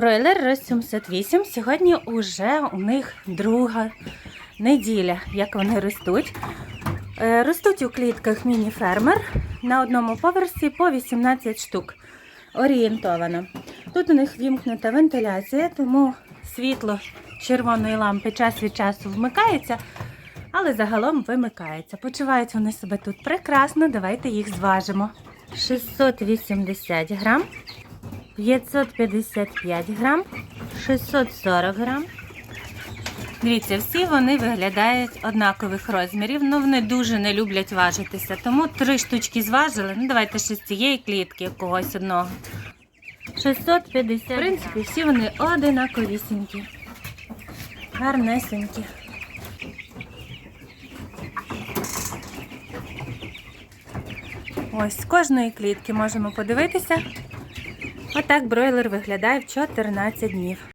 Бройлер Рос 708. Сьогодні уже у них друга неділя, як вони ростуть. Е, Ростуть у клітках міні-фермер на одному поверсі по 18 штук. Орієнтовано. Тут у них вімкнута вентиляція, тому світло червоної лампи час від часу вмикається, але загалом вимикається. Почувають вони себе тут прекрасно. Давайте їх зважимо. 680 грам. 555 грам, 640 грам. Дивіться, всі вони виглядають однакових розмірів, але вони дуже не люблять важитися. Тому три штучки зважили. Ну, давайте ще з цієї клітки когось одного. 650. В принципі, всі вони одинаковісінькі. Гарнесенькі. Ось з кожної клітки можемо подивитися. Отак бройлер виглядає в 14 днів.